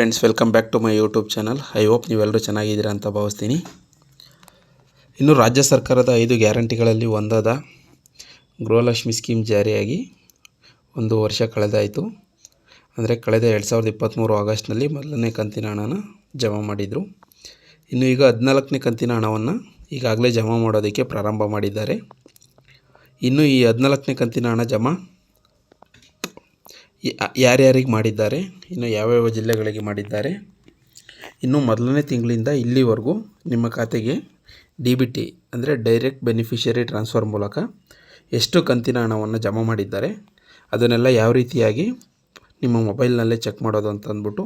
Friends welcome back to my YouTube channel I hope ನೀವೆಲ್ಲರೂ ಚೆನ್ನಾಗಿದ್ದೀರಾ ಅಂತ ಭಾವಿಸ್ತೀನಿ. ಇನ್ನು ರಾಜ್ಯ ಸರ್ಕಾರದ ಐದು ಗ್ಯಾರಂಟಿಗಳಲ್ಲಿ ಒಂದಾದ ಗೃಹಲಕ್ಷ್ಮಿ ಸ್ಕೀಮ್ ಜಾರಿಯಾಗಿ ಒಂದು ವರ್ಷ ಕಳೆದಾಯಿತು. ಅಂದರೆ ಕಳೆದ ಎರಡು ಸಾವಿರದ ಇಪ್ಪತ್ತ್ಮೂರು ಆಗಸ್ಟ್ನಲ್ಲಿ ಮೊದಲನೇ ಕಂತಿನ ಹಣನ ಜಮಾ ಮಾಡಿದರು. ಇನ್ನು ಈಗ ಹದಿನಾಲ್ಕನೇ ಕಂತಿನ ಹಣವನ್ನು ಈಗಾಗಲೇ ಜಮಾ ಮಾಡೋದಕ್ಕೆ ಪ್ರಾರಂಭ ಮಾಡಿದ್ದಾರೆ. ಇನ್ನು ಈ ಹದಿನಾಲ್ಕನೇ ಕಂತಿನ ಹಣ ಜಮಾ ಯಾರ್ಯಾರಿಗೆ ಮಾಡಿದ್ದಾರೆ, ಇನ್ನು ಯಾವ್ಯಾವ ಜಿಲ್ಲೆಗಳಿಗೆ ಮಾಡಿದ್ದಾರೆ, ಇನ್ನು ಮೊದಲನೇ ತಿಂಗಳಿಂದ ಇಲ್ಲಿವರೆಗೂ ನಿಮ್ಮ ಖಾತೆಗೆ ಡಿ ಬಿ ಟಿ, ಅಂದರೆ ಡೈರೆಕ್ಟ್ ಬೆನಿಫಿಷರಿ ಟ್ರಾನ್ಸ್ಫರ್ ಮೂಲಕ ಎಷ್ಟು ಕಂತಿನ ಹಣವನ್ನು ಜಮಾ ಮಾಡಿದ್ದಾರೆ, ಅದನ್ನೆಲ್ಲ ಯಾವ ರೀತಿಯಾಗಿ ನಿಮ್ಮ ಮೊಬೈಲ್ನಲ್ಲೇ ಚೆಕ್ ಮಾಡೋದು ಅಂತ ಅಂದ್ಬಿಟ್ಟು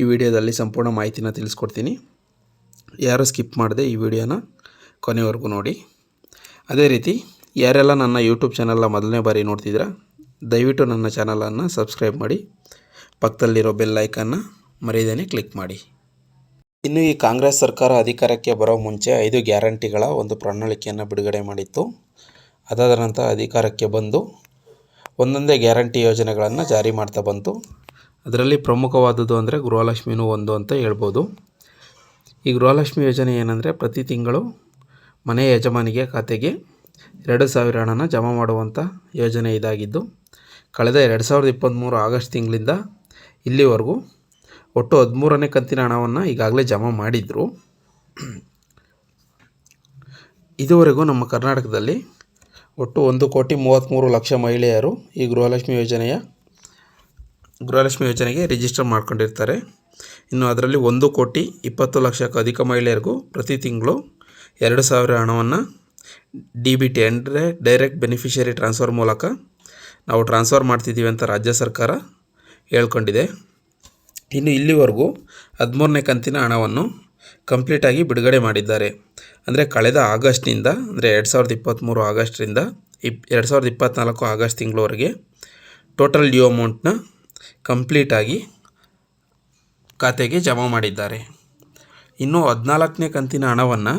ಈ ವಿಡಿಯೋದಲ್ಲಿ ಸಂಪೂರ್ಣ ಮಾಹಿತಿನ ತಿಳಿಸ್ಕೊಡ್ತೀನಿ. ಯಾರು ಸ್ಕಿಪ್ ಮಾಡದೆ ಈ ವಿಡಿಯೋನ ಕೊನೆವರೆಗೂ ನೋಡಿ. ಅದೇ ರೀತಿ, ಯಾರೆಲ್ಲ ನನ್ನ ಯೂಟ್ಯೂಬ್ ಚಾನಲ್ನ ಮೊದಲನೇ ಬಾರಿ ನೋಡ್ತಿದ್ದೀರಾ ದಯವಿಟ್ಟು ನನ್ನ ಚಾನಲನ್ನು ಸಬ್ಸ್ಕ್ರೈಬ್ ಮಾಡಿ, ಪಕ್ಕದಲ್ಲಿರೋ ಬೆಲ್ ಐಕನ್ನ ಮರೆಯದೇ ಕ್ಲಿಕ್ ಮಾಡಿ. ಇನ್ನು ಈ ಕಾಂಗ್ರೆಸ್ ಸರ್ಕಾರ ಅಧಿಕಾರಕ್ಕೆ ಬರೋ ಮುಂಚೆ ಐದು ಗ್ಯಾರಂಟಿಗಳ ಒಂದು ಪ್ರಣಾಳಿಕೆಯನ್ನು ಬಿಡುಗಡೆ ಮಾಡಿತ್ತು. ಅದಾದ ನಂತರ ಅಧಿಕಾರಕ್ಕೆ ಬಂದು ಒಂದೊಂದೇ ಗ್ಯಾರಂಟಿ ಯೋಜನೆಗಳನ್ನು ಜಾರಿ ಮಾಡ್ತಾ ಬಂತು. ಅದರಲ್ಲಿ ಪ್ರಮುಖವಾದದ್ದು ಅಂದರೆ ಗೃಹಲಕ್ಷ್ಮಿನೂ ಒಂದು ಅಂತ ಹೇಳ್ಬೋದು. ಈ ಗೃಹಲಕ್ಷ್ಮಿ ಯೋಜನೆ ಏನಂದರೆ ಪ್ರತಿ ತಿಂಗಳು ಮನೆ ಯಜಮಾನಿಗೆ ಖಾತೆಗೆ ಎರಡು ಸಾವಿರ ಹಣನ ಜಮಾ ಮಾಡುವಂಥ ಯೋಜನೆ ಇದಾಗಿದ್ದು ಕಳೆದ ಎರಡು ಸಾವಿರದ ಇಪ್ಪತ್ತ್ಮೂರು ಆಗಸ್ಟ್ ತಿಂಗಳಿಂದ ಇಲ್ಲಿವರೆಗೂ ಒಟ್ಟು ಹದಿಮೂರನೇ ಕಂತಿನ ಹಣವನ್ನು ಈಗಾಗಲೇ ಜಮಾ ಮಾಡಿದರು. ಇದುವರೆಗೂ ನಮ್ಮ ಕರ್ನಾಟಕದಲ್ಲಿ ಒಟ್ಟು ಒಂದು ಕೋಟಿ ಮೂವತ್ತ್ಮೂರು ಲಕ್ಷ ಮಹಿಳೆಯರು ಈ ಗೃಹಲಕ್ಷ್ಮಿ ಯೋಜನೆಯ ಗೃಹಲಕ್ಷ್ಮಿ ಯೋಜನೆಗೆ ರಿಜಿಸ್ಟರ್ ಮಾಡ್ಕೊಂಡಿರ್ತಾರೆ. ಇನ್ನು ಅದರಲ್ಲಿ ಒಂದು ಕೋಟಿ ಇಪ್ಪತ್ತು ಲಕ್ಷಕ್ಕೂ ಅಧಿಕ ಮಹಿಳೆಯರಿಗೂ ಪ್ರತಿ ತಿಂಗಳು ಎರಡು ಸಾವಿರ ಹಣವನ್ನು ಡಿ ಬಿ ಟಿ ಅಂದರೆ ಡೈರೆಕ್ಟ್ ಬೆನಿಫಿಷರಿ ಟ್ರಾನ್ಸ್ಫರ್ ಮೂಲಕ ನಾವು ಟ್ರಾನ್ಸ್ಫರ್ ಮಾಡ್ತಿದ್ದೀವಿ ಅಂತ ರಾಜ್ಯ ಸರ್ಕಾರ ಹೇಳ್ಕೊಂಡಿದೆ. ಇನ್ನು ಇಲ್ಲಿವರೆಗೂ ಹದಿಮೂರನೇ ಕಂತಿನ ಹಣವನ್ನು ಕಂಪ್ಲೀಟಾಗಿ ಬಿಡುಗಡೆ ಮಾಡಿದ್ದಾರೆ. ಅಂದರೆ ಕಳೆದ ಆಗಸ್ಟ್ನಿಂದ, ಅಂದರೆ ಎರಡು ಸಾವಿರದ ಇಪ್ಪತ್ತ್ಮೂರು ಆಗಸ್ಟ್ರಿಂದ, ಇಪ್, ಎರಡು ಸಾವಿರದ ಇಪ್ಪತ್ತ್ನಾಲ್ಕು ಆಗಸ್ಟ್ ತಿಂಗಳವರೆಗೆ ಟೋಟಲ್ ಡ್ಯೂ ಅಮೌಂಟ್ನ ಕಂಪ್ಲೀಟಾಗಿ ಖಾತೆಗೆ ಜಮಾ ಮಾಡಿದ್ದಾರೆ. ಇನ್ನು ಹದಿನಾಲ್ಕನೇ ಕಂತಿನ ಹಣವನ್ನು,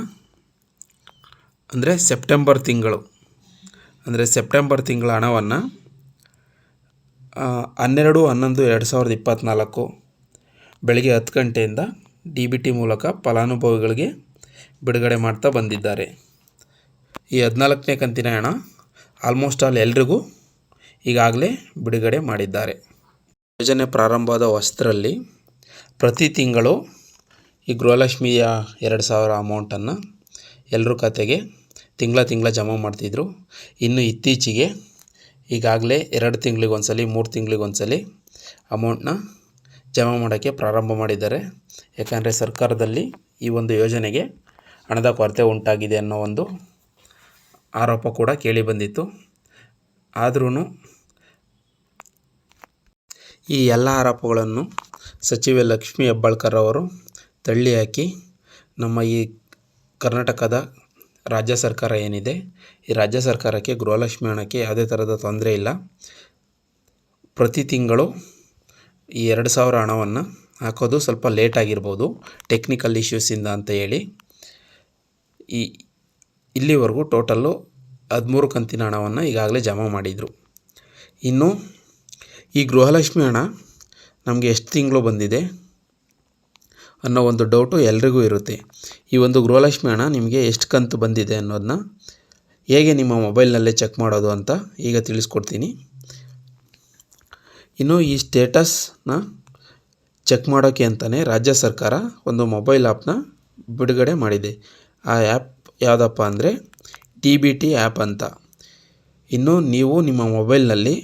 ಅಂದರೆ ಸೆಪ್ಟೆಂಬರ್ ತಿಂಗಳು, ಅಂದರೆ ಸೆಪ್ಟೆಂಬರ್ ತಿಂಗಳ ಹಣವನ್ನು ಹನ್ನೆರಡು, ಹನ್ನೊಂದು, ಎರಡು ಸಾವಿರದ ಇಪ್ಪತ್ತ್ನಾಲ್ಕು ಬೆಳಗ್ಗೆ ಹತ್ತು ಗಂಟೆಯಿಂದ ಡಿ ಬಿ ಟಿ ಮೂಲಕ ಫಲಾನುಭವಿಗಳಿಗೆ ಬಿಡುಗಡೆ ಮಾಡ್ತಾ ಬಂದಿದ್ದಾರೆ. ಈ ಹದಿನಾಲ್ಕನೇ ಕಂತಿನ ಹಣ ಆಲ್ಮೋಸ್ಟ್ ಆಲ್ ಎಲ್ರಿಗೂ ಈಗಾಗಲೇ ಬಿಡುಗಡೆ ಮಾಡಿದ್ದಾರೆ. ಯೋಜನೆ ಪ್ರಾರಂಭವಾದ ಹೊಸದರಲ್ಲಿ ಪ್ರತಿ ತಿಂಗಳು ಈ ಗೃಹಲಕ್ಷ್ಮಿಯ ಎರಡು ಸಾವಿರ ಅಮೌಂಟನ್ನು ಎಲ್ಲರ ಖಾತೆಗೆ ತಿಂಗಳ ತಿಂಗಳ ಜಮಾ ಮಾಡ್ತಿದ್ರು. ಇನ್ನು ಇತ್ತೀಚೆಗೆ ಈಗಾಗಲೇ ಎರಡು ತಿಂಗಳಿಗೆ ಒಂದ್ಸಲಿ, ಮೂರು ತಿಂಗಳಿಗೆ ಒಂದ್ಸಲಿ ಅಮೌಂಟ್ನ ಜಮಾ ಮಾಡೋಕ್ಕೆ ಪ್ರಾರಂಭ ಮಾಡಿದ್ದಾರೆ. ಯಾಕಂದರೆ ಸರ್ಕಾರದಲ್ಲಿ ಈ ಒಂದು ಯೋಜನೆಗೆ ಹಣದ ಕೊರತೆ ಉಂಟಾಗಿದೆ ಅನ್ನೋ ಒಂದು ಆರೋಪ ಕೂಡ ಕೇಳಿ ಬಂದಿತ್ತು. ಆದ್ರೂ ಈ ಎಲ್ಲ ಆರೋಪಗಳನ್ನು ಸಚಿವೆ ಲಕ್ಷ್ಮೀ ಹೆಬ್ಬಾಳ್ಕರ್ ಅವರು ತಳ್ಳಿ ಹಾಕಿ ನಮ್ಮ ಈ ಕರ್ನಾಟಕದ ರಾಜ್ಯ ಸರ್ಕಾರ ಏನಿದೆ, ಈ ರಾಜ್ಯ ಸರ್ಕಾರಕ್ಕೆ, ಗೃಹಲಕ್ಷ್ಮಿ ಹಣಕ್ಕೆ ಯಾವುದೇ ಥರದ ತೊಂದರೆ ಇಲ್ಲ. ಪ್ರತಿ ತಿಂಗಳು ಈ ಎರಡು ಸಾವಿರ ಹಣವನ್ನು ಹಾಕೋದು ಸ್ವಲ್ಪ ಲೇಟ್ ಆಗಿರ್ಬೋದು, ಟೆಕ್ನಿಕಲ್ ಇಶ್ಯೂಸಿಂದ ಅಂತ ಹೇಳಿ. ಈ ಇಲ್ಲಿವರೆಗೂ ಟೋಟಲ್ಲು ಹದಿಮೂರು ಕಂತಿನ ಹಣವನ್ನು ಈಗಾಗಲೇ ಜಮಾ ಮಾಡಿದರು. ಇನ್ನು ಈ ಗೃಹಲಕ್ಷ್ಮಿ ಹಣ ನಮಗೆ ಎಷ್ಟು ತಿಂಗಳು ಬಂದಿದೆ ಅನ್ನೋ ಒಂದು ಡೌಟು ಎಲ್ರಿಗೂ ಇರುತ್ತೆ. ಈ ಒಂದು ಗೃಹಲಕ್ಷ್ಮಿ ಹಣ ನಿಮಗೆ ಎಷ್ಟು ಕಂತು ಬಂದಿದೆ ಅನ್ನೋದನ್ನ ಹೇಗೆ ನಿಮ್ಮ ಮೊಬೈಲ್ನಲ್ಲೇ ಚೆಕ್ ಮಾಡೋದು ಅಂತ ಈಗ ತಿಳಿಸ್ಕೊಡ್ತೀನಿ. ಇನ್ನು ಈ ಸ್ಟೇಟಸ್ನ ಚೆಕ್ ಮಾಡೋಕ್ಕೆ ಅಂತಲೇ ರಾಜ್ಯ ಸರ್ಕಾರ ಒಂದು ಮೊಬೈಲ್ ಆ್ಯಪ್ನ ಬಿಡುಗಡೆ ಮಾಡಿದೆ. ಆ ಆ್ಯಪ್ ಯಾವುದಪ್ಪ ಅಂದರೆ ಟಿ ಬಿ ಟಿ ಆ್ಯಪ್ ಅಂತ. ಇನ್ನು ನೀವು ನಿಮ್ಮ ಮೊಬೈಲ್ನಲ್ಲಿ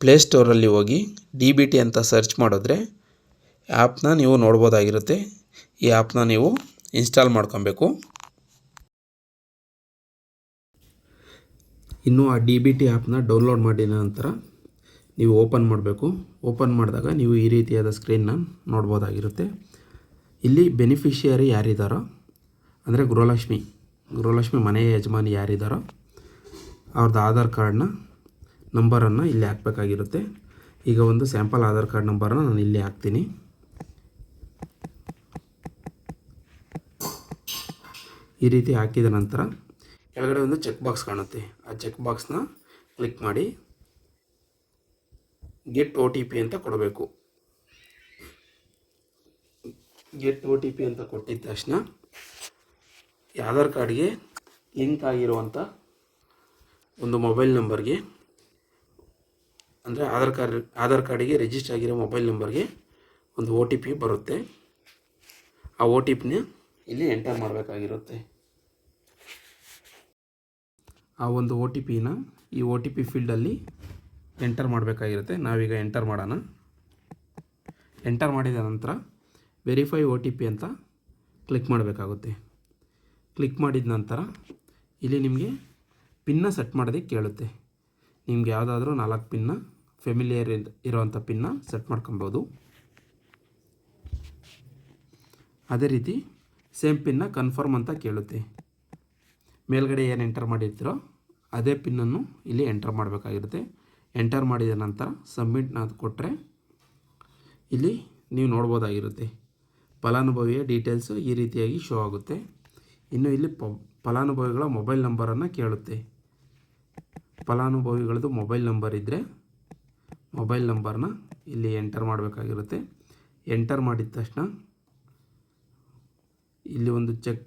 ಪ್ಲೇಸ್ಟೋರಲ್ಲಿ ಹೋಗಿ ಡಿ ಬಿ ಟಿ ಅಂತ ಸರ್ಚ್ ಮಾಡಿದ್ರೆ ಆ್ಯಪ್ನ ನೀವು ನೋಡ್ಬೋದಾಗಿರುತ್ತೆ. ಈ ಆ್ಯಪ್ನ ನೀವು ಇನ್ಸ್ಟಾಲ್ ಮಾಡ್ಕೊಬೇಕು. ಇನ್ನು ಆ ಡಿ ಬಿ ಟಿ ಆ್ಯಪ್ನ ಡೌನ್ಲೋಡ್ ಮಾಡಿದ ನಂತರ ನೀವು ಓಪನ್ ಮಾಡಬೇಕು. ಓಪನ್ ಮಾಡಿದಾಗ ನೀವು ಈ ರೀತಿಯಾದ ಸ್ಕ್ರೀನ್ನ ನೋಡ್ಬೋದಾಗಿರುತ್ತೆ. ಇಲ್ಲಿ ಬೆನಿಫಿಷಿಯರಿ ಯಾರಿದ್ದಾರೋ ಅಂದರೆ ಗೃಹಲಕ್ಷ್ಮಿ. ಗೃಹಲಕ್ಷ್ಮಿ ಮನೆಯ ಯಜಮಾನಿ ಯಾರಿದ್ದಾರೋ ಅವ್ರದ್ದು ಆಧಾರ್ ಕಾರ್ಡ್ನ, ನಂಬರನ್ನು ಇಲ್ಲಿ ಹಾಕಬೇಕಾಗಿರುತ್ತೆ. ಈಗ ಒಂದು ಸ್ಯಾಂಪಲ್ ಆಧಾರ್ ಕಾರ್ಡ್ ನಂಬರನ್ನು ನಾನು ಇಲ್ಲಿ ಹಾಕ್ತೀನಿ. ಈ ರೀತಿ ಹಾಕಿದ ನಂತರ ಕೆಳಗಡೆ ಒಂದು ಚೆಕ್ ಬಾಕ್ಸ್ ಕಾಣುತ್ತೆ. ಆ ಚೆಕ್ ಬಾಕ್ಸ್ನ ಕ್ಲಿಕ್ ಮಾಡಿ ಗೆಟ್ ಒ ಟಿ ಪಿ ಅಂತ ಕೊಡಬೇಕು. ಗೆಟ್ ಒ ಟಿ ಪಿ ಅಂತ ಕೊಟ್ಟಿದ್ದ ತಕ್ಷಣ ಆಧಾರ್ ಕಾರ್ಡ್ಗೆ ಲಿಂಕ್ ಆಗಿರುವಂಥ ಒಂದು ಮೊಬೈಲ್ ನಂಬರ್ಗೆ ಅಂದರೆ ಆಧಾರ್ ಕಾರ್ಡ್, ಆಧಾರ್ ಕಾರ್ಡಿಗೆ ರಿಜಿಸ್ಟರ್ ಆಗಿರೋ ಮೊಬೈಲ್ ನಂಬರ್ಗೆ ಒಂದು ಒ ಟಿ ಪಿ ಬರುತ್ತೆ. ಆ ಒ ಟಿ ಪಿನ ಇಲ್ಲಿ ಎಂಟರ್ ಮಾಡಬೇಕಾಗಿರುತ್ತೆ. ಆ ಒಂದು ಒ ಟಿ ಪಿನ ಈ ಒ ಟಿ ಪಿ ಫೀಲ್ಡಲ್ಲಿ ಎಂಟರ್ ಮಾಡಬೇಕಾಗಿರುತ್ತೆ. ನಾವೀಗ ಎಂಟರ್ ಮಾಡೋಣ. ಎಂಟರ್ ಮಾಡಿದ ನಂತರ ವೆರಿಫೈ ಒ ಟಿ ಪಿ ಅಂತ ಕ್ಲಿಕ್ ಮಾಡಬೇಕಾಗುತ್ತೆ. ಕ್ಲಿಕ್ ಮಾಡಿದ ನಂತರ ಇಲ್ಲಿ ನಿಮಗೆ ಪಿನ್ನ ಸೆಟ್ ಮಾಡೋದಕ್ಕೆ ಕೇಳುತ್ತೆ. ನಿಮ್ಗೆ ಯಾವುದಾದ್ರೂ ನಾಲ್ಕು ಪಿನ್ನ ಫೆಮಿಲಿಯರ್ ಇರೋವಂಥ ಪಿನ್ನ ಸೆಟ್ ಮಾಡ್ಕೊಬೋದು. ಅದೇ ರೀತಿ ಸೇಮ್ ಪಿನ್ನ ಕನ್ಫರ್ಮ್ ಅಂತ ಕೇಳುತ್ತೆ. ಮೇಲ್ಗಡೆ ಏನು ಎಂಟರ್ ಮಾಡಿರ್ತೀರೋ ಅದೇ ಪಿನ್ನನ್ನು ಇಲ್ಲಿ ಎಂಟರ್ ಮಾಡಬೇಕಾಗಿರುತ್ತೆ. ಎಂಟರ್ ಮಾಡಿದ ನಂತರ ಸಬ್ಮಿಟ್ನ ಕೊಟ್ಟರೆ ಇಲ್ಲಿ ನೀವು ನೋಡ್ಬೋದಾಗಿರುತ್ತೆ. ಫಲಾನುಭವಿಯ ಡೀಟೇಲ್ಸು ಈ ರೀತಿಯಾಗಿ ಶೋ ಆಗುತ್ತೆ. ಇನ್ನು ಇಲ್ಲಿ ಪ, ಫಲಾನುಭವಿಗಳ ಮೊಬೈಲ್ ನಂಬರನ್ನು ಕೇಳುತ್ತೆ. ಫಲಾನುಭವಿಗಳದ್ದು ಮೊಬೈಲ್ ನಂಬರ್ ಇದ್ದರೆ ಮೊಬೈಲ್ ನಂಬರ್ನ ಇಲ್ಲಿ ಎಂಟರ್ ಮಾಡಬೇಕಾಗಿರುತ್ತೆ. ಎಂಟರ್ ಮಾಡಿದ ತಕ್ಷಣ ಇಲ್ಲಿ ಒಂದು ಚೆಕ್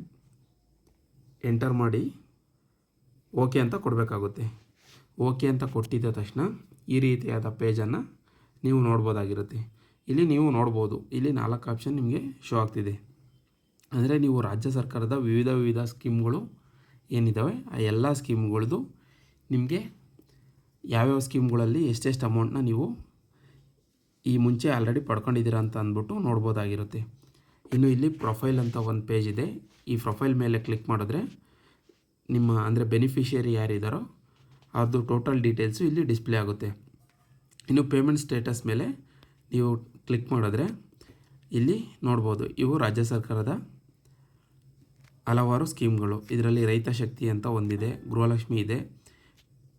ಎಂಟರ್ ಮಾಡಿ ಓಕೆ ಅಂತ ಕೊಡಬೇಕಾಗುತ್ತೆ. ಓಕೆ ಅಂತ ಕೊಟ್ಟಿದ್ದ ತಕ್ಷಣ ಈ ರೀತಿಯಾದ ಪೇಜನ್ನು ನೀವು ನೋಡ್ಬೋದಾಗಿರುತ್ತೆ. ಇಲ್ಲಿ ನೀವು ನೋಡ್ಬೋದು. ಇಲ್ಲಿ ನಾಲ್ಕು ಆಪ್ಷನ್ ನಿಮಗೆ ಶೋ ಆಗ್ತಿದೆ. ಅಂದರೆ ನೀವು ರಾಜ್ಯ ಸರ್ಕಾರದ ವಿವಿಧ ವಿವಿಧ ಸ್ಕೀಮ್ಗಳು ಏನಿದ್ದಾವೆ ಆ ಎಲ್ಲ ಸ್ಕೀಮ್ಗಳದ್ದು ನಿಮಗೆ ಯಾವ್ಯಾವ ಸ್ಕೀಮ್ಗಳಲ್ಲಿ ಎಷ್ಟೆಷ್ಟು ಅಮೌಂಟ್ನ ನೀವು ಈ ಮುಂಚೆ ಆಲ್ರೆಡಿ ಪಡ್ಕೊಂಡಿದ್ದೀರಾ ಅಂತ ಅಂದ್ಬಿಟ್ಟು ನೋಡ್ಬೋದಾಗಿರುತ್ತೆ. ಇನ್ನು ಇಲ್ಲಿ ಪ್ರೊಫೈಲ್ ಅಂತ ಒಂದು ಪೇಜ್ ಇದೆ. ಈ ಪ್ರೊಫೈಲ್ ಮೇಲೆ ಕ್ಲಿಕ್ ಮಾಡಿದ್ರೆ ನಿಮ್ಮ ಅಂದರೆ ಬೆನಿಫಿಷಿಯರಿ ಯಾರಿದ್ದಾರೋ ಅದು ಟೋಟಲ್ ಡೀಟೇಲ್ಸು ಇಲ್ಲಿ ಡಿಸ್ಪ್ಲೇ ಆಗುತ್ತೆ. ಇನ್ನು ಪೇಮೆಂಟ್ ಸ್ಟೇಟಸ್ ಮೇಲೆ ನೀವು ಕ್ಲಿಕ್ ಮಾಡಿದ್ರೆ ಇಲ್ಲಿ ನೋಡ್ಬೋದು, ಇವು ರಾಜ್ಯ ಸರ್ಕಾರದ ಹಲವಾರು ಸ್ಕೀಮ್ಗಳು. ಇದರಲ್ಲಿ ರೈತ ಶಕ್ತಿ ಅಂತ ಒಂದಿದೆ, ಗೃಹಲಕ್ಷ್ಮಿ ಇದೆ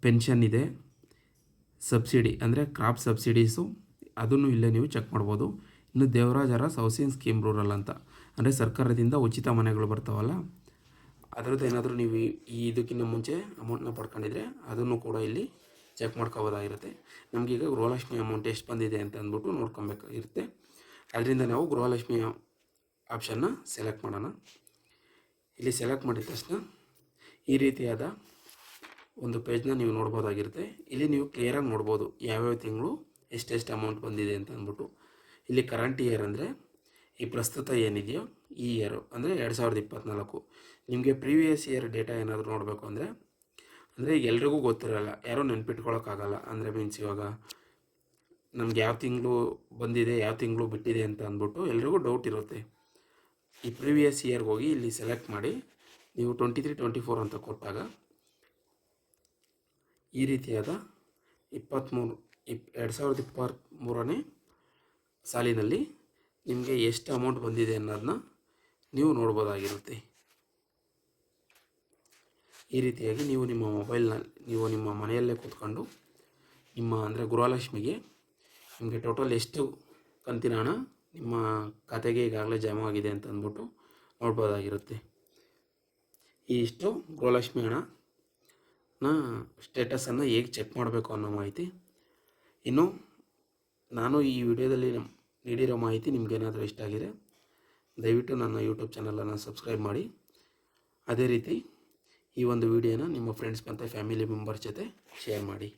ಪೆನ್ಷನ್ ಇದೆ ಸಬ್ಸಿಡಿ ಅಂದರೆ ಕ್ರಾಪ್ ಸಬ್ಸಿಡೀಸು ಅದನ್ನು ಇಲ್ಲೇ ನೀವು ಚೆಕ್ ಮಾಡ್ಬೋದು. ಇನ್ನು Devaraj Urs housing scheme rural ಅಂತ ಅಂದರೆ ಸರ್ಕಾರದಿಂದ ಉಚಿತ ಮನೆಗಳು ಬರ್ತಾವಲ್ಲ, ಅದರದ್ದು ಏನಾದರೂ ನೀವು ಈ- ಇದಕ್ಕಿಂತ ಮುಂಚೆ ಅಮೌಂಟ್ನ ಪಡ್ಕೊಂಡಿದ್ರೆ ಅದನ್ನು ಕೂಡ ಇಲ್ಲಿ ಚೆಕ್ ಮಾಡ್ಕೋಬೋದಾಗಿರುತ್ತೆ. ನಮಗೀಗ ಗೃಹಲಕ್ಷ್ಮಿ ಅಮೌಂಟ್ ಎಷ್ಟು ಬಂದಿದೆ ಅಂತ ಅಂದ್ಬಿಟ್ಟು ನೋಡ್ಕೊಬೇಕಾಗಿರುತ್ತೆ ಅದರಿಂದ ನಾವು ಗೃಹಲಕ್ಷ್ಮಿ ಆಪ್ಷನ್ನ ಸೆಲೆಕ್ಟ್ ಮಾಡೋಣ. ಇಲ್ಲಿ ಸೆಲೆಕ್ಟ್ ಮಾಡಿದ ತಕ್ಷಣ ಈ ರೀತಿಯಾದ ಒಂದು ಪೇಜ್ನ ನೀವು ನೋಡ್ಬೋದಾಗಿರುತ್ತೆ. ಇಲ್ಲಿ ನೀವು ಕ್ಲಿಯರಾಗಿ ನೋಡ್ಬೋದು ಯಾವ್ಯಾವ ತಿಂಗಳು ಎಷ್ಟೆಷ್ಟು ಅಮೌಂಟ್ ಬಂದಿದೆ ಅಂತ ಅಂದ್ಬಿಟ್ಟು. ಇಲ್ಲಿ ಕರೆಂಟ್ ಇಯರ್ ಅಂದರೆ ಈ ಪ್ರಸ್ತುತ ಏನಿದೆಯೋ ಈ ಇಯರು ಅಂದರೆ ಎರಡು ಸಾವಿರದ ಇಪ್ಪತ್ತ್ನಾಲ್ಕು ನಿಮಗೆ ಪ್ರೀವಿಯಸ್ ಇಯರ್ ಡೇಟಾ ಏನಾದರೂ ನೋಡಬೇಕು ಅಂದರೆ ಅಂದರೆ ಎಲ್ರಿಗೂ ಗೊತ್ತಿರಲ್ಲ, ಯಾರೂ ನೆನ್ಪಿಟ್ಕೊಳ್ಳೋಕ್ಕಾಗಲ್ಲ ಅಂದರೆ ಮೀನ್ಸ್ ಇವಾಗ ನಮ್ಗೆ ಯಾವ ತಿಂಗಳು ಬಂದಿದೆ, ಯಾವ ತಿಂಗಳು ಬಿಟ್ಟಿದೆ ಅಂತ ಅಂದ್ಬಿಟ್ಟು ಎಲ್ರಿಗೂ ಡೌಟ್ ಇರುತ್ತೆ. ಈ ಪ್ರೀವಿಯಸ್ ಇಯರ್ಗೆ ಹೋಗಿ ಇಲ್ಲಿ ಸೆಲೆಕ್ಟ್ ಮಾಡಿ, ನೀವು ಟ್ವೆಂಟಿ ತ್ರೀ ಟ್ವೆಂಟಿ ಫೋರ್ ಅಂತ ಕೊಟ್ಟಾಗ ಈ ರೀತಿಯಾದ ಇಪ್ಪತ್ತ್ಮೂರು ಇಪ್, ಎರಡು ಸಾವಿರದ ಇಪ್ಪತ್ತ್ಮೂರನೇ ಸಾಲಿನಲ್ಲಿ ನಿಮಗೆ ಎಷ್ಟು ಅಮೌಂಟ್ ಬಂದಿದೆ ಅನ್ನೋದನ್ನ ನೀವು ನೋಡ್ಬೋದಾಗಿರುತ್ತೆ. ಈ ರೀತಿಯಾಗಿ ನೀವು ನಿಮ್ಮ ಮೊಬೈಲ್ನ ನೀವು ನಿಮ್ಮ ಮನೆಯಲ್ಲೇ ಕೂತ್ಕೊಂಡು ನಿಮ್ಮ ಅಂದರೆ ಗೃಹಲಕ್ಷ್ಮಿಗೆ ನಿಮಗೆ ಟೋಟಲ್ ಎಷ್ಟು ಕಂತಿನ ಹಣ ನಿಮ್ಮ ಖಾತೆಗೆ ಈಗಾಗಲೇ ಜಮಾ ಆಗಿದೆ ಅಂತ ಅಂದ್ಬಿಟ್ಟು ನೋಡ್ಬೋದಾಗಿರುತ್ತೆ. ಈ ಇಷ್ಟು ಗೃಹಲಕ್ಷ್ಮಿ ಹಣನ ಸ್ಟೇಟಸನ್ನು ಹೇಗೆ ಚೆಕ್ ಮಾಡಬೇಕು ಅನ್ನೋ ಮಾಹಿತಿ. ಇನ್ನು ನಾನು ಈ ವಿಡಿಯೋದಲ್ಲಿ ನೀಡಿರೋ ಮಾಹಿತಿ ನಿಮಗೇನಾದರೂ ಇಷ್ಟ ಆಗಿದೆ ದಯವಿಟ್ಟು ನನ್ನ ಯೂಟ್ಯೂಬ್ ಚಾನಲನ್ನು ಸಬ್ಸ್ಕ್ರೈಬ್ ಮಾಡಿ. ಅದೇ ರೀತಿ ಈ ಒಂದು ವಿಡಿಯೋನ ನಿಮ್ಮ ಫ್ರೆಂಡ್ಸ್ ಮತ್ತು ಫ್ಯಾಮಿಲಿ ಮೆಂಬರ್ಸ್ ಜೊತೆ ಶೇರ್ ಮಾಡಿ.